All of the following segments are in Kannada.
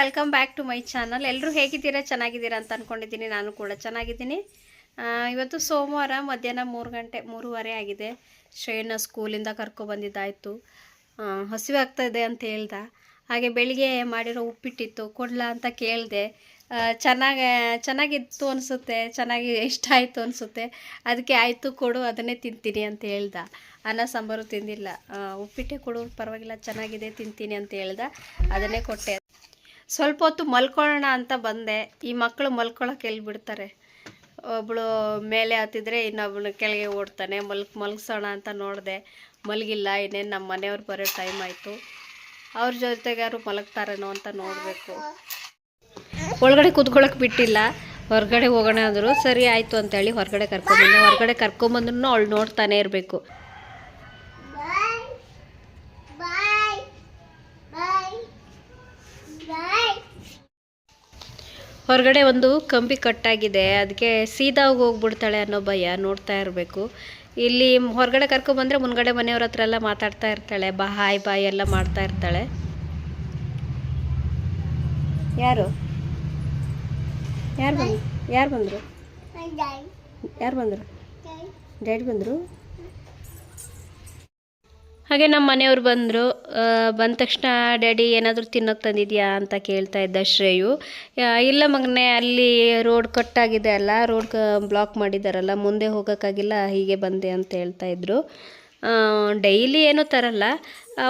Welcome back to my channel ಎಲ್ಲರೂ ಹೇಗಿದ್ದೀರಾ? ಚೆನ್ನಾಗಿದ್ದೀರಾ ಅಂತ ಅಂದ್ಕೊಂಡಿದ್ದೀನಿ ನಾನು ಕೂಡ ಚೆನ್ನಾಗಿದ್ದೀನಿ. ಇವತ್ತು ಸೋಮವಾರ ಮಧ್ಯಾಹ್ನ ಮೂರು ಗಂಟೆ, ಮೂರುವರೆ ಆಗಿದೆ. ಶ್ರೇಯನ್ನ ಸ್ಕೂಲಿಂದ ಕರ್ಕೊಬಂದಿದ್ದಾಯಿತು ಹಸಿವೆ ಆಗ್ತಾ ಇದೆ ಅಂತ ಹೇಳ್ದ. ಹಾಗೆ ಬೆಳಿಗ್ಗೆ ಮಾಡಿರೋ ಉಪ್ಪಿಟ್ಟಿತ್ತು. ಕೊಡ್ಲಾ ಅಂತ ಕೇಳಿದೆ. ಚೆನ್ನಾಗಿ, ಚೆನ್ನಾಗಿತ್ತು ಅನಿಸುತ್ತೆ. ಚೆನ್ನಾಗಿ ಇಷ್ಟ ಆಯಿತು ಅನಿಸುತ್ತೆ. ಅದಕ್ಕೆ ಆಯಿತು ಕೊಡು, ಅದನ್ನೇ ತಿಂತೀನಿ ಅಂತ ಹೇಳ್ದ. ಅನ್ನ, ಸಾಂಬಾರು ತಿಂದಿಲ್ಲ. ಉಪ್ಪಿಟ್ಟೆ ಕೊಡು, ಪರವಾಗಿಲ್ಲ, ಚೆನ್ನಾಗಿದೆ, ತಿಂತೀನಿ ಅಂತ ಹೇಳ್ದ. ಅದನ್ನೇ ಕೊಟ್ಟೆ. ಸ್ವಲ್ಪ ಹೊತ್ತು ಮಲ್ಕೊಳ್ಳೋಣ ಅಂತ ಬಂದೆ. ಈ ಮಕ್ಕಳು ಮಲ್ಕೊಳ್ಳೋಕೆ ಎಲ್ಲಿ ಬಿಡ್ತಾರೆ ಒಬ್ಬಳು ಮೇಲೆ ಹತ್ತಿದ್ರೆ ಇನ್ನೊಬ್ಬಳು ಕೆಳಗೆ ಓಡ್ತಾನೆ. ಮಲ್ಕ್ ಮಲ್ಗಿಸೋಣ ಅಂತ ನೋಡಿದೆ. ಮಲಗಿಲ್ಲ, ಇನ್ನೇನು ನಮ್ಮ ಮನೆಯವ್ರು ಬರೋ ಟೈಮ್ ಆಯಿತು. ಅವ್ರ ಜೊತೆಗಾರು ಮಲಗ್ತಾರೇನೋ ಅಂತ ನೋಡಬೇಕು. ಒಳಗಡೆ ಕೂತ್ಕೊಳ್ಳೋಕೆ ಬಿಟ್ಟಿಲ್ಲ. ಹೊರಗಡೆ ಹೋಗೋಣ ಅಂದರು, ಸರಿ, ಆಯಿತು ಅಂತೇಳಿ ಹೊರಗಡೆ ಕರ್ಕೊಂಬಂದೆ ಹೊರಗಡೆ ಕರ್ಕೊಂಬಂದ್ರೂ ಅವಳು ನೋಡ್ತಾನೆ ಇರಬೇಕು. ಹೊರಗಡೆ ಒಂದು ಕಂಬಿ ಕಟ್ಟಾಗಿದೆ. ಅದಕ್ಕೆ ಸೀದಾ ಹೋಗ್ಬಿಡ್ತಾಳೆ ಅನ್ನೋ ಭಯ ನೋಡ್ತಾ ಇರಬೇಕು. ಇಲ್ಲಿ ಹೊರಗಡೆ ಕರ್ಕೊಂಡ್ಬಂದರೆ ಮುನ್ಗಡೆ ಮನೆಯವ್ರ ಹತ್ರ ಎಲ್ಲ ಮಾತಾಡ್ತಾ ಇರ್ತಾಳೆ. ಬಾ ಹಾಯ್ ಬಾಯ್ ಎಲ್ಲ ಮಾಡ್ತಾ ಇರ್ತಾಳೆ. ಯಾರು? ಯಾರು ಬಂದ್ರು? ಯಾರು ಬಂದರು? ಯಾರು ಬಂದರು? ಡ್ಯಾಡಿ ಬಂದರು? ಹಾಗೆ ನಮ್ಮ ಮನೆಯವ್ರು ಬಂದರು ಬಂದ ತಕ್ಷಣ, ಡ್ಯಾಡಿ, ಏನಾದರೂ ತಿನ್ನೋಕ್ಕೆ ತಂದಿದ್ಯಾ? ಅಂತ ಕೇಳ್ತಾ ಇದ್ದ ಶ್ರೇಯು. ಇಲ್ಲ ಮಗನೇ, ಅಲ್ಲಿ ರೋಡ್ ಕಟ್ಟಾಗಿದೆ ಅಲ್ಲ, ರೋಡ್ ಬ್ಲಾಕ್ ಮಾಡಿದಾರಲ್ಲ, ಮುಂದೆ ಹೋಗೋಕ್ಕಾಗಿಲ್ಲ, ಹೀಗೆ ಬಂದೆ ಅಂತ ಹೇಳ್ತಾ ಇದ್ದರು ಡೈಲಿ ಏನೂ ತರಲ್ಲ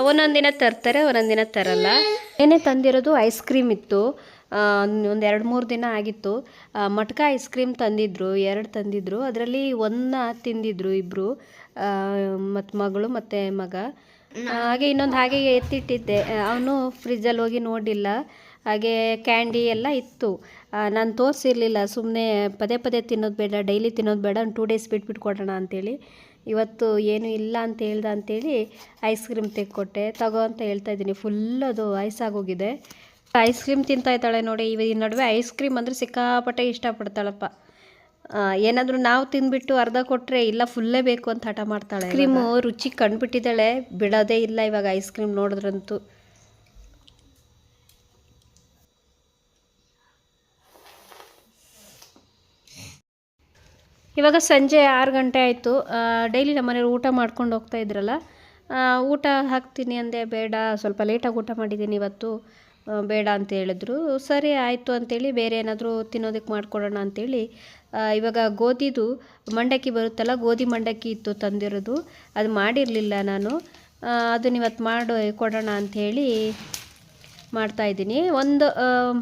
ಒಂದೊಂದು ದಿನ ತರ್ತಾರೆ, ಒಂದೊಂದು ದಿನ ತರಲ್ಲ. ಏನೇ ತಂದಿರೋದು ಐಸ್ ಕ್ರೀಮ್ ಇತ್ತು. ಒಂದು ಎರಡು ಮೂರು ದಿನ ಆಗಿತ್ತು. ಮಟ್ಕಾ ಮಟ್ಕ ಐಸ್ ಕ್ರೀಮ್ ತಂದಿದ್ರು, ಎರಡು ತಂದಿದ್ರು. ಅದರಲ್ಲಿ ಒಂದನ್ನ ತಿಂದಿದ್ರು ಇಬ್ಬರು ಮತ್ತು ಮಗಳು ಮತ್ತು ಮಗ. ಹಾಗೆ ಇನ್ನೊಂದು ಹಾಗೆ ಎತ್ತಿಟ್ಟಿದ್ದೆ. ಅವನು ಫ್ರಿಜ್ಜಲ್ಲಿ ಹೋಗಿ ನೋಡಿಲ್ಲ ಹಾಗೆ ಕ್ಯಾಂಡಿ ಎಲ್ಲ ಇತ್ತು. ನಾನು ತೋರಿಸಿರ್ಲಿಲ್ಲ. ಸುಮ್ಮನೆ ಪದೇ ಪದೇ ತಿನ್ನೋದು ಬೇಡ ಡೈಲಿ ತಿನ್ನೋದು ಬೇಡ, ಒಂದು ಟೂ ಡೇಸ್ ಬಿಟ್ಬಿಟ್ಟು ಕೊಡೋಣ ಅಂತೇಳಿ. ಇವತ್ತು ಏನು ಇಲ್ಲ ಅಂತ ಹೇಳ್ದ ಅಂತೇಳಿ ಐಸ್ ಕ್ರೀಮ್ ತೆಕ್ಕೊಟ್ಟೆ. ತಗೋ ಅಂತ ಹೇಳ್ತಾ ಇದ್ದೀನಿ. ಫುಲ್ ಅದು ಐಸ್ ಆಗೋಗಿದೆ. ಐಸ್ ಕ್ರೀಮ್ ತಿಂತಾ ಇದ್ದಾಳೆ ನೋಡಿ. ಇವ ನಡುವೆ ಐಸ್ ಕ್ರೀಮ್ ಅಂದರೆ ಸಿಕ್ಕಾಪಟ್ಟೆ ಇಷ್ಟಪಡ್ತಾಳಪ್ಪ. ಏನಾದರೂ ನಾವು ತಿಂದ್ಬಿಟ್ಟು ಅರ್ಧ ಕೊಟ್ಟರೆ ಇಲ್ಲ ಫುಲ್ಲೇ ಬೇಕು ಅಂತ ಹಠ ಮಾಡ್ತಾಳೆ ಕ್ರೀಮು ರುಚಿ ಕಂಡುಬಿಟ್ಟಿದ್ದಾಳೆ, ಬಿಡೋದೇ ಇಲ್ಲ ಇವಾಗ ಐಸ್ ಕ್ರೀಮ್ ನೋಡಿದ್ರಂತೂ. ಇವಾಗ ಸಂಜೆ ಆರು ಗಂಟೆ ಆಯಿತು. ಡೈಲಿ ನಮ್ಮ ಮನೆಯವ್ರು ಊಟ ಮಾಡ್ಕೊಂಡು ಹೋಗ್ತಾ ಇದ್ರಲ್ಲ ಊಟ ಹಾಕ್ತೀನಿ ಅಂದೆ, ಬೇಡ, ಸ್ವಲ್ಪ ಲೇಟಾಗಿ ಊಟ ಮಾಡಿದ್ದೀನಿ ಇವತ್ತು. ಬೇಡ ಅಂತ ಹೇಳಿದ್ರು. ಸರಿ, ಆಯಿತು ಅಂತೇಳಿ ಬೇರೆ ಏನಾದರೂ ತಿನ್ನೋದಕ್ಕೆ ಮಾಡಿಕೊಡೋಣ ಅಂತೇಳಿ ಇವಾಗ ಗೋಧಿದು ಮಂಡಕ್ಕಿ ಬರುತ್ತಲ್ಲ, ಗೋಧಿ ಮಂಡಕ್ಕಿ ಇತ್ತು ತಂದಿರೋದು. ಅದು ಮಾಡಿರಲಿಲ್ಲ ನಾನು. ಅದನ್ನ ಇವತ್ತು ಮಾಡಿ, ಕೊಡೋಣ ಅಂಥೇಳಿ ಮಾಡ್ತಾಯಿದ್ದೀನಿ ಒಂದು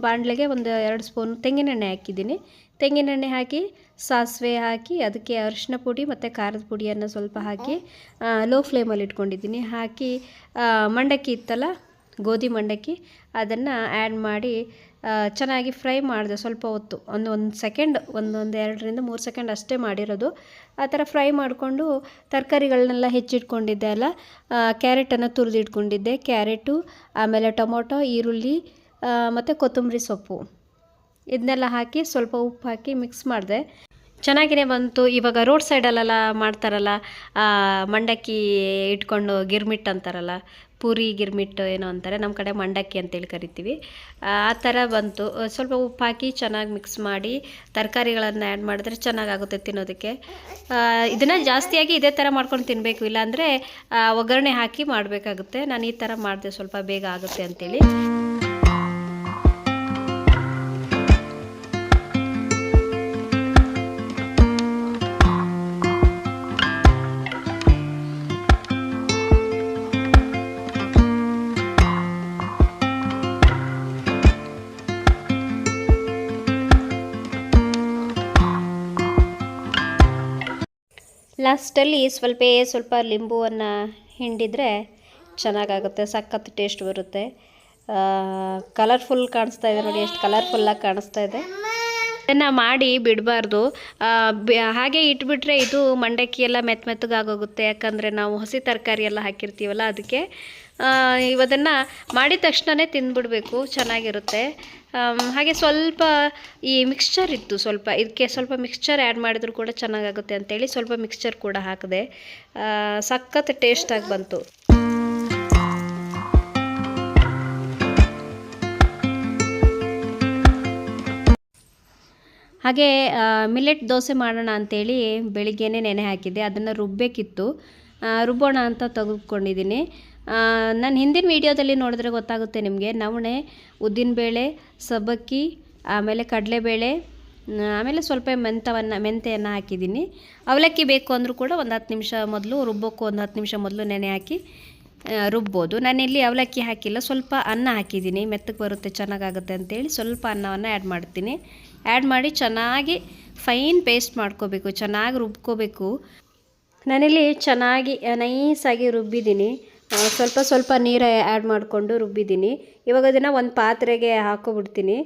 ಬಾಣಲೆಗೆ ಒಂದು ಎರಡು ಸ್ಪೂನ್ ತೆಂಗಿನೆಣ್ಣೆ ಹಾಕಿದ್ದೀನಿ. ತೆಂಗಿನೆಣ್ಣೆ ಹಾಕಿ, ಸಾಸಿವೆ ಹಾಕಿ, ಅದಕ್ಕೆ ಅರಿಶಿನ ಪುಡಿ ಮತ್ತು ಖಾರದ ಪುಡಿಯನ್ನು ಸ್ವಲ್ಪ ಹಾಕಿ ಲೋ ಫ್ಲೇಮಲ್ಲಿ ಇಟ್ಕೊಂಡಿದ್ದೀನಿ. ಹಾಕಿ ಮಂಡಕ್ಕಿ ಇತ್ತಲ್ಲ ಗೋಧಿ ಮಂಡಕ್ಕಿ ಅದನ್ನು ಆ್ಯಡ್ ಮಾಡಿ ಚೆನ್ನಾಗಿ ಫ್ರೈ ಮಾಡಿದೆ ಸ್ವಲ್ಪ ಹೊತ್ತು. ಒಂದು ಒಂದು ಸೆಕೆಂಡ್ ಒಂದೊಂದು ಎರಡರಿಂದ ಮೂರು ಸೆಕೆಂಡ್ ಅಷ್ಟೇ ಮಾಡಿರೋದು. ಆ ಥರ ಫ್ರೈ ಮಾಡಿಕೊಂಡು ತರಕಾರಿಗಳನ್ನೆಲ್ಲ ಹೆಚ್ಚಿಟ್ಕೊಂಡಿದ್ದೆ ಅಲ್ಲ ಕ್ಯಾರೆಟನ್ನು ತುರಿದಿಟ್ಕೊಂಡಿದ್ದೆ. ಕ್ಯಾರೆಟು ಆಮೇಲೆ ಟೊಮೊಟೊ, ಈರುಳ್ಳಿ ಮತ್ತು ಕೊತ್ತಂಬರಿ ಸೊಪ್ಪು. ಇದನ್ನೆಲ್ಲ ಹಾಕಿ ಸ್ವಲ್ಪ ಉಪ್ಪು ಹಾಕಿ ಮಿಕ್ಸ್ ಮಾಡಿದೆ. ಚೆನ್ನಾಗಿನೇ ಬಂತು. ಇವಾಗ ರೋಡ್ ಸೈಡಲ್ಲೆಲ್ಲ ಮಾಡ್ತಾರಲ್ಲ ಮಂಡಕ್ಕಿ ಇಟ್ಕೊಂಡು ಗಿರ್ಮಿಟ್ ಅಂತಾರಲ್ಲ ಪೂರಿ ಗಿರ್ಮಿಟ್ಟು ಏನೋ ಅಂತಾರೆ ನಮ್ಮ ಕಡೆ ಮಂಡಕ್ಕಿ ಅಂತೇಳಿ ಕರಿತೀವಿ. ಆ ಥರ ಬಂತು. ಸ್ವಲ್ಪ ಉಪ್ಪು ಹಾಕಿ ಚೆನ್ನಾಗಿ ಮಿಕ್ಸ್ ಮಾಡಿ ತರಕಾರಿಗಳನ್ನು ಆ್ಯಡ್ ಮಾಡಿದ್ರೆ ಚೆನ್ನಾಗಾಗುತ್ತೆ ತಿನ್ನೋದಕ್ಕೆ. ಇದನ್ನು ಜಾಸ್ತಿಯಾಗಿ ಇದೇ ಥರ ಮಾಡ್ಕೊಂಡು ತಿನ್ನಬೇಕು ಇಲ್ಲಾಂದರೆ ಒಗ್ಗರಣೆ ಹಾಕಿ ಮಾಡಬೇಕಾಗುತ್ತೆ. ನಾನು ಈ ಥರ ಮಾಡಿದೆ ಸ್ವಲ್ಪ ಬೇಗ ಆಗುತ್ತೆ ಅಂತೇಳಿ. ಲಾಸ್ಟಲ್ಲಿ ಸ್ವಲ್ಪ ಸ್ವಲ್ಪ ಲಿಂಬುವನ್ನು ಹಿಂಡಿದರೆ ಚೆನ್ನಾಗಾಗುತ್ತೆ, ಸಖತ್ ಟೇಸ್ಟ್ ಬರುತ್ತೆ. ಕಲರ್ಫುಲ್ ಕಾಣಿಸ್ತಾ ಇದೆ ನೋಡಿ, ಎಷ್ಟು ಕಲರ್ಫುಲ್ಲಾಗಿ ಕಾಣಿಸ್ತಾ ಇದೆ. ಇದನ್ನು ಮಾಡಿ ಬಿಡಬಾರ್ದು. ಹಾಗೆ ಇಟ್ಬಿಟ್ರೆ ಇದು ಮಂಡಕ್ಕಿ ಎಲ್ಲ ಮೆತ್ತ ಮೆತ್ತಗಾಗೋಗುತ್ತೆ. ಯಾಕಂದರೆ ನಾವು ಹಸಿ ತರಕಾರಿ ಎಲ್ಲ ಹಾಕಿರ್ತೀವಲ್ಲ ಅದಕ್ಕೆ. ಇವದನ್ನು ಮಾಡಿದ ತಕ್ಷಣವೇ ತಿಂದ್ಬಿಡಬೇಕು. ಚೆನ್ನಾಗಿರುತ್ತೆ. ಹಾಗೆ ಸ್ವಲ್ಪ ಈ ಮಿಕ್ಸ್ಚರ್ ಇತ್ತು ಸ್ವಲ್ಪ. ಇದಕ್ಕೆ ಸ್ವಲ್ಪ ಮಿಕ್ಸ್ಚರ್ ಆ್ಯಡ್ ಮಾಡಿದ್ರು ಕೂಡ ಚೆನ್ನಾಗಾಗುತ್ತೆ ಅಂತೇಳಿ ಸ್ವಲ್ಪ ಮಿಕ್ಸ್ಚರ್ ಕೂಡ ಹಾಕಿದೆ. ಸಖತ್ ಟೇಸ್ಟಾಗಿ ಬಂತು. ಹಾಗೆ ಮಿಲೆಟ್ ದೋಸೆ ಮಾಡೋಣ ಅಂತೇಳಿ ಬೆಳಿಗ್ಗೆನೇ ನೆನೆ ಹಾಕಿದ್ದೆ. ಅದನ್ನು ರುಬ್ಬೇಕಿತ್ತು. ಆ, ರುಬ್ಬೋಣ ಅಂತ ತೆಗೆದುಕೊಂಡಿದ್ದೀನಿ. ನಾನು ಹಿಂದಿನ ವೀಡಿಯೋದಲ್ಲಿ ನೋಡಿದ್ರೆ ಗೊತ್ತಾಗುತ್ತೆ ನಿಮಗೆ. ನವಣೆ ಉದ್ದಿನಬೇಳೆ ಸಬ್ಬಕ್ಕಿ ಆಮೇಲೆ ಕಡಲೆಬೇಳೆ ಆಮೇಲೆ ಸ್ವಲ್ಪ ಮೆಂತವನ್ನು ಮೆಂತೆಯನ್ನು ಹಾಕಿದ್ದೀನಿ. ಅವಲಕ್ಕಿ ಬೇಕು ಅಂದರೂ ಕೂಡ ಒಂದು ಹತ್ತು ನಿಮಿಷ ಮೊದಲು ರುಬ್ಬೋಕ್ಕೂ ಒಂದು ಹತ್ತು ನಿಮಿಷ ಮೊದಲು ನೆನೆ ಹಾಕಿ ರುಬ್ಬೋದು. ನಾನಿಲ್ಲಿ ಅವಲಕ್ಕಿ ಹಾಕಿಲ್ಲ. ಸ್ವಲ್ಪ ಅನ್ನ ಹಾಕಿದ್ದೀನಿ. ಮೆತ್ತಗೆ ಬರುತ್ತೆ, ಚೆನ್ನಾಗಾಗುತ್ತೆ ಅಂತೇಳಿ ಸ್ವಲ್ಪ ಅನ್ನವನ್ನು ಆ್ಯಡ್ ಮಾಡ್ತೀನಿ. ಆ್ಯಡ್ ಮಾಡಿ ಚೆನ್ನಾಗಿ ಫೈನ್ ಪೇಸ್ಟ್ ಮಾಡ್ಕೋಬೇಕು, ಚೆನ್ನಾಗಿ ರುಬ್ಕೋಬೇಕು. ನಾನಿಲ್ಲಿ ಚೆನ್ನಾಗಿ ನೈಸಾಗಿ ರುಬ್ಬಿದ್ದೀನಿ. ಸ್ವಲ್ಪ ಸ್ವಲ್ಪ ನೀರು ಆ್ಯಡ್ ಮಾಡಿಕೊಂಡು ರುಬ್ಬಿದ್ದೀನಿ. ಇವಾಗ ಅದನ್ನು ಒಂದು ಪಾತ್ರೆಗೆ ಹಾಕೋಬಿಡ್ತೀನಿ.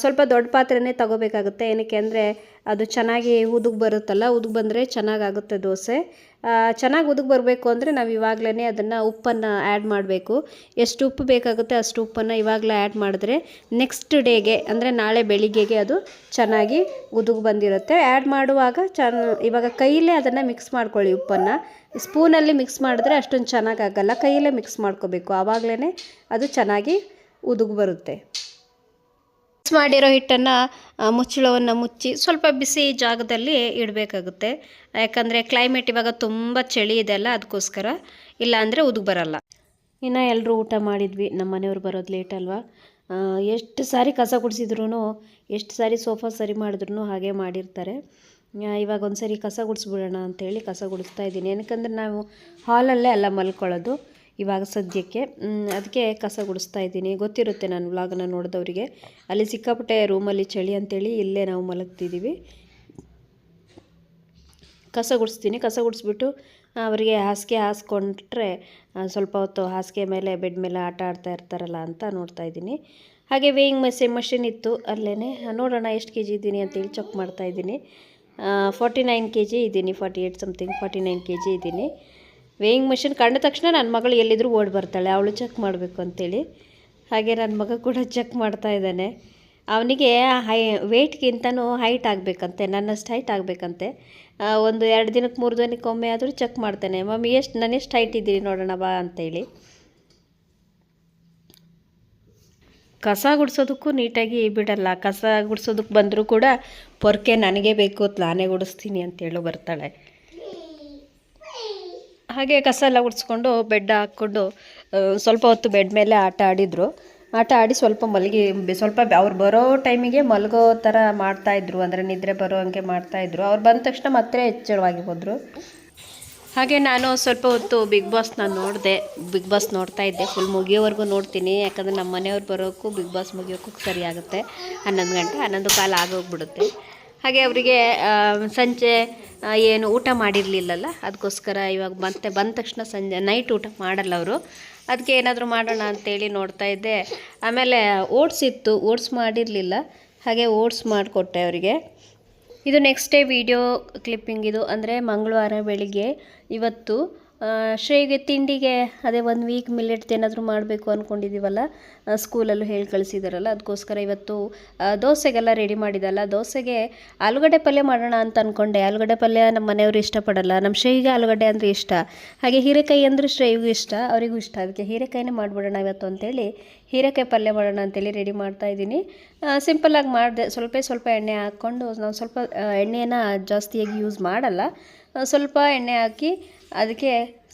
ಸ್ವಲ್ಪ ದೊಡ್ಡ ಪಾತ್ರೆನೇ ತಗೋಬೇಕಾಗುತ್ತೆ. ಏನಕ್ಕೆ ಅಂದರೆ ಅದು ಚೆನ್ನಾಗಿ ಉದುಗ್ ಬರುತ್ತಲ್ಲ, ಉದುಗ್ ಬಂದರೆ ಚೆನ್ನಾಗಾಗುತ್ತೆ ದೋಸೆ. ಚೆನ್ನಾಗಿ ಉದುಗ್ ಬರಬೇಕು ಅಂದರೆ ನಾವು ಇವಾಗಲೇ ಅದನ್ನು ಉಪ್ಪನ್ನು ಆ್ಯಡ್ ಮಾಡಬೇಕು. ಎಷ್ಟು ಉಪ್ಪು ಬೇಕಾಗುತ್ತೆ ಅಷ್ಟು ಉಪ್ಪನ್ನು ಇವಾಗಲೇ ಆ್ಯಡ್ ಮಾಡಿದ್ರೆ ನೆಕ್ಸ್ಟ್ ಡೇಗೆ ಅಂದರೆ ನಾಳೆ ಬೆಳಿಗ್ಗೆಗೆ ಅದು ಚೆನ್ನಾಗಿ ಉದುಗ್ ಬಂದಿರುತ್ತೆ. ಆ್ಯಡ್ ಮಾಡುವಾಗ ಚನ್, ಇವಾಗ ಕೈಯಲ್ಲೇ ಅದನ್ನು ಮಿಕ್ಸ್ ಮಾಡ್ಕೊಳ್ಳಿ ಉಪ್ಪನ್ನು. ಸ್ಪೂನಲ್ಲಿ ಮಿಕ್ಸ್ ಮಾಡಿದ್ರೆ ಅಷ್ಟೊಂದು ಚೆನ್ನಾಗಾಗಲ್ಲ ಕೈಯಲ್ಲೇ ಮಿಕ್ಸ್ ಮಾಡ್ಕೋಬೇಕು. ಆವಾಗಲೇ ಅದು ಚೆನ್ನಾಗಿ ಉದುಗ್ ಬರುತ್ತೆ. ಮಾಡಿರೋ ಹಿಟ್ಟನ್ನು ಮುಚ್ಚಳವನ್ನು ಮುಚ್ಚಿ ಸ್ವಲ್ಪ ಬಿಸಿ ಜಾಗದಲ್ಲಿ ಇಡಬೇಕಾಗುತ್ತೆ. ಯಾಕಂದರೆ ಕ್ಲೈಮೇಟ್ ಇವಾಗ ತುಂಬ ಚಳಿ ಇದೆ ಅಲ್ಲ ಅದಕ್ಕೋಸ್ಕರ ಇಲ್ಲಾಂದರೆ ಉದುಗ್ ಬರಲ್ಲ. ಇನ್ನು ಎಲ್ಲರೂ ಊಟ ಮಾಡಿದ್ವಿ. ನಮ್ಮ ಮನೆಯವ್ರು ಬರೋದು ಲೇಟ್ ಅಲ್ವಾ? ಎಷ್ಟು ಸಾರಿ ಕಸ ಗುಡಿಸಿದ್ರು ಎಷ್ಟು ಸಾರಿ ಸೋಫಾ ಸರಿ ಮಾಡಿದ್ರು ಹಾಗೆ ಮಾಡಿರ್ತಾರೆ. ಇವಾಗ ಒಂದು ಸರಿ ಕಸ ಗುಡಿಸ್ಬಿಡೋಣ ಅಂತೇಳಿ ಕಸ ಗುಡಿಸ್ತಾ ಇದ್ದೀನಿ. ಏನಕ್ಕಂದ್ರೆ ನಾವು ಹಾಲಲ್ಲೇ ಅಲ್ಲ ಮಲ್ಕೊಳ್ಳೋದು. ಇವಾಗ ಸದ್ಯಕ್ಕೆ. ಅದಕ್ಕೆ ಕಸ ಗುಡಿಸ್ತಾ ಇದ್ದೀನಿ. ಗೊತ್ತಿರುತ್ತೆ ನಾನು ವ್ಲಾಗನ್ನು ನೋಡಿದವರಿಗೆ. ಅಲ್ಲಿ ಸಿಕ್ಕಾಪಟ್ಟೆ ರೂಮಲ್ಲಿ ಚಳಿ ಅಂತೇಳಿ ಇಲ್ಲೇ ನಾವು ಮಲಗ್ತಿದ್ದೀವಿ. ಕಸ ಗುಡಿಸ್ತೀನಿ. ಕಸ ಗುಡಿಸ್ಬಿಟ್ಟು ಅವರಿಗೆ ಹಾಸಿಗೆ ಹಾಸ್ಕೊಂಡ್ರೆ ಸ್ವಲ್ಪ ಹೊತ್ತು ಹಾಸಿಗೆ ಮೇಲೆ, ಬೆಡ್ ಮೇಲೆ ಆಟ ಆಡ್ತಾ ಇರ್ತಾರಲ್ಲ ಅಂತ ನೋಡ್ತಾ ಇದ್ದೀನಿ. ಹಾಗೆ ವೇಯಿಂಗ್ ಮೆಸೆ ಮಷಿನ್ ಇತ್ತು ಅಲ್ಲೇ ನೋಡೋಣ ಎಷ್ಟು ಕೆ ಜಿ ಇದ್ದೀನಿ ಅಂತೇಳಿ ಚೆಕ್ ಮಾಡ್ತಾ ಇದ್ದೀನಿ. ಫಾರ್ಟಿ ನೈನ್ ಕೆ ಜಿ ಇದ್ದೀನಿ. Forty eight something forty nine K G ಇದ್ದೀನಿ. ವೇಯಿಂಗ್ ಮಷಿನ್ ಕಂಡ ತಕ್ಷಣ ನನ್ನ ಮಗಳು ಎಲ್ಲಿದ್ದರೂ ಓಡಿ ಬರ್ತಾಳೆ. ಅವಳು ಚೆಕ್ ಮಾಡಬೇಕು ಅಂತೇಳಿ. ಹಾಗೆ ನನ್ನ ಮಗ ಕೂಡ ಚೆಕ್ ಮಾಡ್ತಾ ಇದ್ದಾನೆ. ಅವನಿಗೆ ಹೈ ವೆಯ್ಟ್ಗಿಂತನೂ ಹೈಟ್ ಆಗಬೇಕಂತೆ, ನನ್ನಷ್ಟು ಹೈಟ್ ಆಗಬೇಕಂತೆ. ಒಂದು ಎರಡು ದಿನಕ್ಕೆ ಮೂರು ದಿನಕ್ಕೆ ಒಮ್ಮೆ ಆದರೂ ಚೆಕ್ ಮಾಡ್ತಾನೆ. ಮಮ್ಮಿ, ಎಷ್ಟು, ನಾನು ಎಷ್ಟು ಹೈಟ್ ಇದ್ದೀನಿ ನೋಡೋಣ ಬಾ ಅಂತೇಳಿ. ಕಸ ಗುಡಿಸೋದಕ್ಕೂ ನೀಟಾಗಿ ಬಿಡಲ್ಲ. ಕಸ ಗುಡಿಸೋದಕ್ಕೆ ಬಂದರೂ ಕೂಡ ಪೊರ್ಕೆ ನನಗೆ ಬೇಕು ನಾನೇ ಗುಡಿಸ್ತೀನಿ ಅಂತೇಳಿ ಬರ್ತಾಳೆ. ಹಾಗೆ ಕಸ ಎಲ್ಲ ಗುಡಿಸ್ಕೊಂಡು ಬೆಡ್ ಹಾಕ್ಕೊಂಡು ಸ್ವಲ್ಪ ಹೊತ್ತು ಬೆಡ್ ಮೇಲೆ ಆಟ ಆಡಿದರು. ಆಟ ಆಡಿ ಸ್ವಲ್ಪ ಮಲಗಿ, ಸ್ವಲ್ಪ ಅವ್ರು ಬರೋ ಟೈಮಿಗೆ ಮಲಗೋ ಥರ ಮಾಡ್ತಾಯಿದ್ರು ಅಂದರೆ ನಿದ್ರೆ ಬರೋ ಹಂಗೆ ಮಾಡ್ತಾಯಿದ್ರು ಅವ್ರು ಬಂದ ತಕ್ಷಣ ಮತ್ತೆ ಎಚ್ಚರವಾಗಿ ಹೋದರು. ಹಾಗೆ ನಾನು ಸ್ವಲ್ಪ ಹೊತ್ತು ಬಿಗ್ ಬಾಸ್ ನಾನು ನೋಡಿದೆ. ಬಿಗ್ ಬಾಸ್ ನೋಡ್ತಾ ಇದ್ದೆ. ಫುಲ್ ಮುಗಿಯೋವರೆಗೂ ನೋಡ್ತೀನಿ. ಯಾಕಂದರೆ ನಮ್ಮ ಮನೆಯವ್ರು ಬರೋಕ್ಕೂ ಬಿಗ್ ಬಾಸ್ ಮುಗಿಯೋಕ್ಕೂ ಸರಿ ಆಗುತ್ತೆ. ಹನ್ನೊಂದು ಗಂಟೆ, ಹನ್ನೊಂದು ಕಾಲ ಆಗೋಗ್ಬಿಡುತ್ತೆ. ಹಾಗೆ ಅವರಿಗೆ ಸಂಜೆ ಏನು ಊಟ ಮಾಡಿರಲಿಲ್ಲಲ್ಲ? ಅದಕ್ಕೋಸ್ಕರ ಇವಾಗ ಮತ್ತೆ ಬಂದ ತಕ್ಷಣ ಸಂಜೆ ನೈಟ್ ಊಟ ಮಾಡಲ್ಲ ಅವರು. ಅದಕ್ಕೆ ಏನಾದರೂ ಮಾಡೋಣ ಅಂತೇಳಿ ನೋಡ್ತಾ ಇದ್ದೆ. ಆಮೇಲೆ ಓಟ್ಸ್ ಇತ್ತು, ಓಟ್ಸ್ ಮಾಡಿರಲಿಲ್ಲ. ಹಾಗೆ ಓಟ್ಸ್ ಮಾಡಿಕೊಟ್ಟೆ ಅವರಿಗೆ. ಇದು ನೆಕ್ಸ್ಟ್ ಡೇ ವಿಡಿಯೋ ಕ್ಲಿಪ್ಪಿಂಗ್ ಇದು. ಅಂದರೆ ಮಂಗಳವಾರ ಬೆಳಿಗ್ಗೆ ಇವತ್ತು ಶ್ರೇಯಿಗೆ ತಿಂಡಿಗೆ ಅದೇ ಒಂದು ವೀಕ್ ಮಿಲ್ಲೆಟ್ಸ್ ಏನಾದರೂ ಮಾಡಬೇಕು ಅಂದ್ಕೊಂಡಿದ್ದೀವಲ್ಲ ಸ್ಕೂಲಲ್ಲೂ ಹೇಳಿ ಕಳಿಸಿದಾರಲ್ಲ ಅದಕ್ಕೋಸ್ಕರ ಇವತ್ತು ದೋಸೆಗೆಲ್ಲ ರೆಡಿ ಮಾಡಿದಲ್ಲ, ದೋಸೆಗೆ ಆಲೂಗಡ್ಡೆ ಪಲ್ಯ ಮಾಡೋಣ ಅಂತ ಅಂದ್ಕೊಂಡೆ ಆಲೂಗಡ್ಡೆ ಪಲ್ಯ ನಮ್ಮ ಮನೆಯವರು ಇಷ್ಟಪಡಲ್ಲ ನಮ್ಮ ಶ್ರೇಗೆ ಆಲೂಗಡ್ಡೆ ಅಂದರೆ ಇಷ್ಟ. ಹಾಗೆ ಹೀರೆಕಾಯಿ ಅಂದರೆ ಶ್ರೇಯಿಗೂ ಇಷ್ಟ, ಅವರಿಗೂ ಇಷ್ಟ. ಅದಕ್ಕೆ ಹೀರೆಕಾಯಿನೇ ಮಾಡಿಬಿಡೋಣ ಇವತ್ತು ಅಂತೇಳಿ, ಹೀರೆಕಾಯಿ ಪಲ್ಯ ಮಾಡೋಣ ಅಂತೇಳಿ ರೆಡಿ ಮಾಡ್ತಾ ಇದ್ದೀನಿ. ಸಿಂಪಲ್ಲಾಗಿ ಮಾಡಿದೆ, ಸ್ವಲ್ಪ ಸ್ವಲ್ಪ ಎಣ್ಣೆ ಹಾಕ್ಕೊಂಡು ನಾವು ಸ್ವಲ್ಪ ಎಣ್ಣೆಯನ್ನು ಜಾಸ್ತಿಯಾಗಿ ಯೂಸ್ ಮಾಡಲ್ಲ, ಸ್ವಲ್ಪ ಎಣ್ಣೆ ಹಾಕಿ ಅದಕ್ಕೆ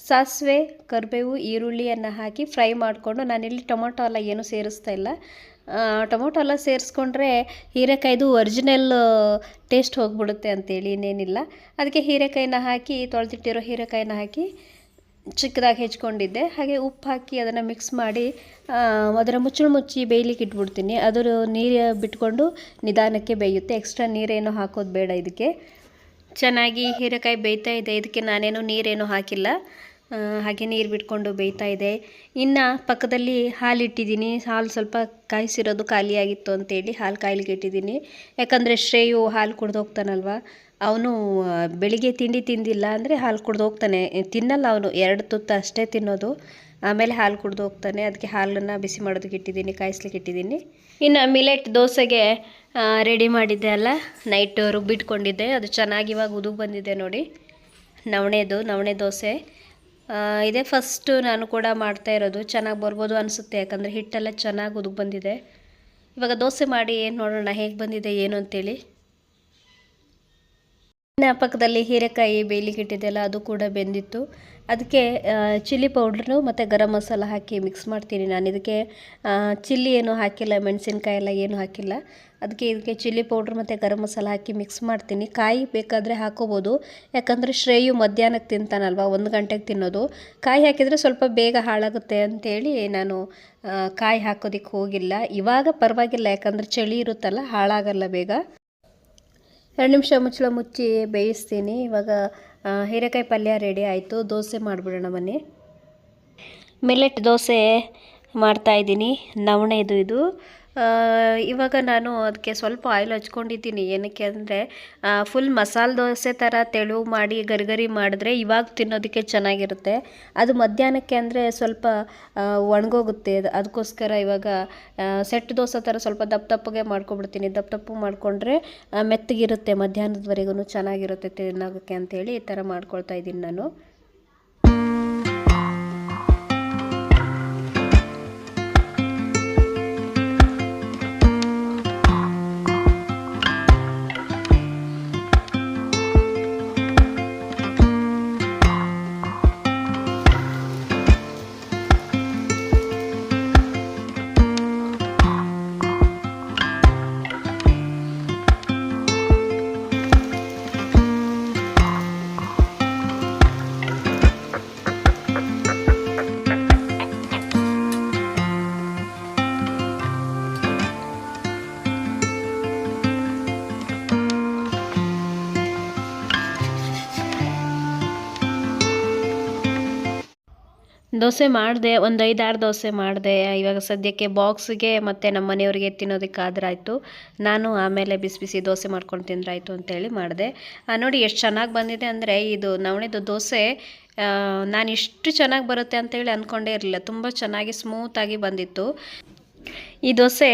ಸಾಸಿವೆ, ಕರಿಬೇವು, ಈರುಳ್ಳಿಯನ್ನು ಹಾಕಿ ಫ್ರೈ ಮಾಡಿಕೊಂಡು ನಾನಿಲ್ಲಿ ಟೊಮೊಟೊ ಎಲ್ಲ ಏನೂ ಸೇರಿಸ್ತಾ ಇಲ್ಲ. ಟೊಮೊಟೊ ಎಲ್ಲ ಸೇರಿಸ್ಕೊಂಡ್ರೆ ಹೀರೆಕಾಯ್ದು ಒರಿಜಿನಲ್ ಟೇಸ್ಟ್ ಹೋಗ್ಬಿಡುತ್ತೆ ಅಂತೇಳಿ ಇನ್ನೇನಿಲ್ಲ. ಅದಕ್ಕೆ ಹೀರೆಕಾಯಿನ ಹಾಕಿ, ತೊಳೆದಿಟ್ಟಿರೋ ಹೀರೆಕಾಯಿನ ಹಾಕಿ ಚಿಕ್ಕದಾಗಿ ಹೆಚ್ಕೊಂಡಿದ್ದೆ. ಹಾಗೆ ಉಪ್ಪು ಹಾಕಿ ಅದನ್ನು ಮಿಕ್ಸ್ ಮಾಡಿ ಅದರ ಮುಚ್ಚಳು ಮುಚ್ಚಿ ಬೇಯಲಿಕ್ಕೆ ಇಟ್ಬಿಡ್ತೀನಿ. ಅದರ ನೀರು ಬಿಟ್ಕೊಂಡು ನಿಧಾನಕ್ಕೆ ಬೇಯುತ್ತೆ. ಎಕ್ಸ್ಟ್ರಾ ನೀರೇನು ಹಾಕೋದು ಬೇಡ ಇದಕ್ಕೆ. ಚೆನ್ನಾಗಿ ಹೀರೆಕಾಯಿ ಬೇಯ್ತಾ ಇದೆ. ಇದಕ್ಕೆ ನಾನೇನು ನೀರೇನು ಹಾಕಿಲ್ಲ. ಹಾಗೆ ನೀರು ಬಿಟ್ಕೊಂಡು ಬೇಯ್ತಾ ಇದೆ. ಇನ್ನು ಪಕ್ಕದಲ್ಲಿ ಹಾಲು ಇಟ್ಟಿದ್ದೀನಿ ಹಾಲು ಸ್ವಲ್ಪ ಕಾಯಿಸಿರೋದು ಖಾಲಿಯಾಗಿತ್ತು ಅಂತೇಳಿ ಹಾಲು ಕಾಯಿಲಿಗೆ ಇಟ್ಟಿದ್ದೀನಿ. ಯಾಕಂದರೆ ಶ್ರೇಯು ಹಾಲು ಕುಡ್ದು ಹೋಗ್ತಾನಲ್ವ? ಅವನು ಬೆಳಿಗ್ಗೆ ತಿಂಡಿ ತಿಂದಿಲ್ಲ ಅಂದರೆ ಹಾಲು ಕುಡ್ದು ಹೋಗ್ತಾನೆ. ತಿನ್ನಲ್ಲ ಅವನು. ಎರಡು ತುತ್ತು ಅಷ್ಟೇ ತಿನ್ನೋದು. ಆಮೇಲೆ ಹಾಲು ಕುಡ್ದು ಹೋಗ್ತಾನೆ. ಅದಕ್ಕೆ ಹಾಲನ್ನು ಬಿಸಿ ಮಾಡೋದಕ್ಕೆ ಇಟ್ಟಿದ್ದೀನಿ, ಕಾಯಿಸ್ಲಿಕ್ಕೆ ಇಟ್ಟಿದ್ದೀನಿ. ಇನ್ನು ಮಿಲೆಟ್ ದೋಸೆಗೆ ರೆಡಿ ಮಾಡಿದ್ದೆ ಅಲ್ಲ? ನೈಟ್ ರುಬ್ಬಿಟ್ಕೊಂಡಿದ್ದೆ. ಅದು ಚೆನ್ನಾಗಿ ಇವಾಗ ಉದು ಬಂದಿದೆ ನೋಡಿ. ನವಣೆದು, ನವಣೆ ದೋಸೆ. ಇದೇ ಫಸ್ಟು ನಾನು ಕೂಡ ಮಾಡ್ತಾ ಇರೋದು. ಚೆನ್ನಾಗಿ ಬರ್ಬೋದು ಅನಿಸುತ್ತೆ. ಯಾಕಂದರೆ ಹಿಟ್ಟೆಲ್ಲ ಚೆನ್ನಾಗಿ ಉದುಗ್ ಬಂದಿದೆ. ಇವಾಗ ದೋಸೆ ಮಾಡಿ ಏನು ನೋಡೋಣ, ಹೇಗೆ ಬಂದಿದೆ, ಏನು ಅಂತೇಳಿ. ಇನ್ನು ಪಕ್ಕದಲ್ಲಿ ಹೀರೆಕಾಯಿ ಬೇಯ್ಲಿಕ್ಕೆ ಇಟ್ಟಿದ್ದೆಲ್ಲ ಅದು ಕೂಡ ಬೆಂದಿತ್ತು. ಅದಕ್ಕೆ ಚಿಲ್ಲಿ ಪೌಡ್ರು ಮತ್ತು ಗರಂ ಮಸಾಲ ಹಾಕಿ ಮಿಕ್ಸ್ ಮಾಡ್ತೀನಿ ನಾನು. ಇದಕ್ಕೆ ಚಿಲ್ಲಿ ಏನು ಹಾಕಿಲ್ಲ, ಮೆಣಸಿನ್ಕಾಯಿ ಎಲ್ಲ ಏನು ಹಾಕಿಲ್ಲ. ಅದಕ್ಕೆ ಇದಕ್ಕೆ ಚಿಲ್ಲಿ ಪೌಡ್ರ್ ಮತ್ತು ಗರಂ ಮಸಾಲ ಹಾಕಿ ಮಿಕ್ಸ್ ಮಾಡ್ತೀನಿ. ಕಾಯಿ ಬೇಕಾದರೆ ಹಾಕೋಬೋದು. ಯಾಕಂದರೆ ಶ್ರೇಯು ಮಧ್ಯಾಹ್ನಕ್ಕೆ ತಿಂತಾನಲ್ವ, ಒಂದು ಗಂಟೆಗೆ ತಿನ್ನೋದು. ಕಾಯಿ ಹಾಕಿದರೆ ಸ್ವಲ್ಪ ಬೇಗ ಹಾಳಾಗುತ್ತೆ ಅಂತೇಳಿ ನಾನು ಕಾಯಿ ಹಾಕೋದಕ್ಕೆ ಹೋಗಿಲ್ಲ. ಇವಾಗ ಪರವಾಗಿಲ್ಲ, ಯಾಕಂದರೆ ಚಳಿ ಇರುತ್ತಲ್ಲ, ಹಾಳಾಗಲ್ಲ ಬೇಗ. ಎರಡು ನಿಮಿಷ ಮುಚ್ಚಳ ಮುಚ್ಚಿ ಬೇಯಿಸ್ತೀನಿ. ಇವಾಗ ಹೀರೆಕಾಯಿ ಪಲ್ಯ ರೆಡಿ ಆಯಿತು. ದೋಸೆ ಮಾಡಿಬಿಡೋಣ ಬನ್ನಿ. ಮಿಲೆಟ್ ದೋಸೆ ಮಾಡ್ತಾಯಿದ್ದೀನಿ ನವಣೆ ಇದು ಇದು. ಇವಾಗ ನಾನು ಅದಕ್ಕೆ ಸ್ವಲ್ಪ ಆಯಿಲ್ ಹಚ್ಕೊಂಡಿದ್ದೀನಿ. ಏನಕ್ಕೆ ಅಂದರೆ ಫುಲ್ ಮಸಾಲೆ ದೋಸೆ ಥರ ತೆಳು ಮಾಡಿ, ಗರಿಗರಿ ಮಾಡಿದ್ರೆ ಇವಾಗ ತಿನ್ನೋದಕ್ಕೆ ಚೆನ್ನಾಗಿರುತ್ತೆ. ಅದು ಮಧ್ಯಾಹ್ನಕ್ಕೆ ಅಂದರೆ ಸ್ವಲ್ಪ ಒಣಗೋಗುತ್ತೆ. ಅದಕ್ಕೋಸ್ಕರ ಇವಾಗ ಸೆಟ್ ದೋಸೆ ಥರ ಸ್ವಲ್ಪ ದಪ್ಪ ದಪ್ಪಗೆ ಮಾಡ್ಕೊಬಿಡ್ತೀನಿ ದಪ್ಪ ದಪ್ಪು ಮಾಡಿಕೊಂಡ್ರೆ ಮೆತ್ತಗಿರುತ್ತೆ. ಮಧ್ಯಾಹ್ನದವರೆಗೂ ಚೆನ್ನಾಗಿರುತ್ತೆ ತಿನ್ನೋದಕ್ಕೆ ಅಂತೇಳಿ ಈ ಥರ ಮಾಡ್ಕೊಳ್ತಾ ಇದ್ದೀನಿ ನಾನು. ದೋಸೆ ಮಾಡಿದೆ, ಒಂದು ಐದಾರು ದೋಸೆ ಮಾಡಿದೆ. ಇವಾಗ ಸದ್ಯಕ್ಕೆ ಬಾಕ್ಸ್ಗೆ ಮತ್ತು ನಮ್ಮ ಮನೆಯವರಿಗೆ ತಿನ್ನೋದಕ್ಕೆ ಆದ್ರಾಯ್ತು. ನಾನು ಆಮೇಲೆ ಬಿಸಿ ಬಿಸಿ ದೋಸೆ ಮಾಡ್ಕೊಂಡು ತಿಂದ್ರಾಯ್ತು ಅಂತೇಳಿ ಮಾಡಿದೆ. ನೋಡಿ ಎಷ್ಟು ಚೆನ್ನಾಗಿ ಬಂದಿದೆ ಅಂದರೆ ಇದು ನವಣೆದು ದೋಸೆ ನಾನು ಇಷ್ಟು ಚೆನ್ನಾಗಿ ಬರುತ್ತೆ ಅಂತೇಳಿ ಅಂದ್ಕೊಂಡೇ ಇರಲಿಲ್ಲ. ತುಂಬ ಚೆನ್ನಾಗಿ ಸ್ಮೂತಾಗಿ ಬಂದಿತ್ತು. ಈ ದೋಸೆ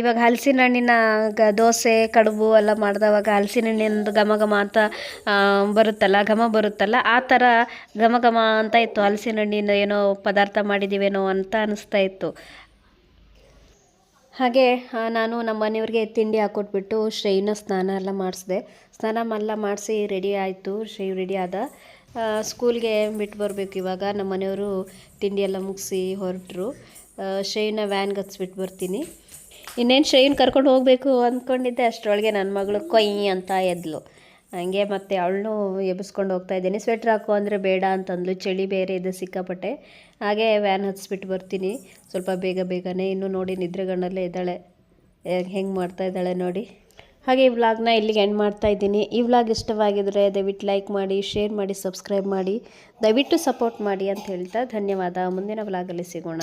ಇವಾಗ ಹಲಸಿನ ಹಣ್ಣಿನ ಗ, ದೋಸೆ, ಕಡುಬು ಎಲ್ಲ ಮಾಡಿದವಾಗ ಹಲಸಿನ ಹಣ್ಣಿಂದು ಘಮ ಘಮ ಅಂತ ಬರುತ್ತಲ್ಲ, ಘಮ ಬರುತ್ತಲ್ಲ, ಆ ಥರ ಘಮ ಘಮ ಅಂತ ಇತ್ತು. ಹಲಸಿನ ಹಣ್ಣಿನ ಏನೋ ಪದಾರ್ಥ ಮಾಡಿದ್ದೀವೇನೋ ಅಂತ ಅನಿಸ್ತಾ ಇತ್ತು. ಹಾಗೆ ನಾನು ನಮ್ಮ ಮನೆಯವ್ರಿಗೆ ತಿಂಡಿ ಹಾಕ್ಕೊಟ್ಬಿಟ್ಟು ಶ್ರೇಯನ ಸ್ನಾನ ಎಲ್ಲ ಮಾಡಿಸಿದೆ. ಸ್ನಾನ ಎಲ್ಲ ಮಾಡಿಸಿ ರೆಡಿ ಆಯಿತು, ಶ್ರೇಯು ರೆಡಿ ಆದ. ಸ್ಕೂಲ್ಗೆ ಬಿಟ್ಟು ಬರಬೇಕು ಇವಾಗ. ನಮ್ಮ ಮನೆಯವರು ತಿಂಡಿ ಎಲ್ಲ ಮುಗಿಸಿ ಹೊರಟರು. ಶ್ರೇಯನ ವ್ಯಾನ್ಗೆ ಹತ್ಸ್ಬಿಟ್ಟು ಬರ್ತೀನಿ. ಇನ್ನೇನು ಶ್ರೇಯನ್ ಕರ್ಕೊಂಡು ಹೋಗಬೇಕು ಅಂದ್ಕೊಂಡಿದ್ದೆ ಅಷ್ಟರೊಳಗೆ ನನ್ನ ಮಗಳು ಕೊಯ್ ಅಂತ ಎದ್ಲು. ಹಂಗೆ ಮತ್ತೆ ಅವಳನ್ನೂ ಎಬ್ಬಿಸ್ಕೊಂಡು ಹೋಗ್ತಾ ಇದ್ದೀನಿ. ಸ್ವೆಟ್ರ್ ಹಾಕು ಅಂದರೆ ಬೇಡ ಅಂತಂದ್ಲು. ಚಳಿ ಬೇರೆ ಇದೆ ಸಿಕ್ಕಾಪಟ್ಟೆ. ಹಾಗೆ ವ್ಯಾನ್ ಹತ್ಸ್ಬಿಟ್ಟು ಬರ್ತೀನಿ. ಸ್ವಲ್ಪ ಬೇಗ ಬೇಗನೆ. ಇನ್ನೂ ನೋಡಿ ನಿದ್ರೆಗಣ್ಣಲ್ಲೇ ಇದ್ದಾಳೆ. ಹೆಂಗೆ ಮಾಡ್ತಾ ಇದ್ದಾಳೆ ನೋಡಿ. ಹಾಗೆ ಈ ವ್ಲಾಗ್ನ ಇಲ್ಲಿಗೆ ಎಂಡ್ ಮಾಡ್ತಾ ಇದ್ದೀನಿ. ಈ ವ್ಲಾಗ್ ಇಷ್ಟವಾಗಿದ್ದರೆ ದಯವಿಟ್ಟು ಲೈಕ್ ಮಾಡಿ ಶೇರ್ ಮಾಡಿ ಸಬ್ಸ್ಕ್ರೈಬ್ ಮಾಡಿ. ದಯವಿಟ್ಟು ಸಪೋರ್ಟ್ ಮಾಡಿ ಅಂತ ಹೇಳ್ತಾ ಧನ್ಯವಾದ. ಮುಂದಿನ ವ್ಲಾಗಲ್ಲಿ ಸಿಗೋಣ.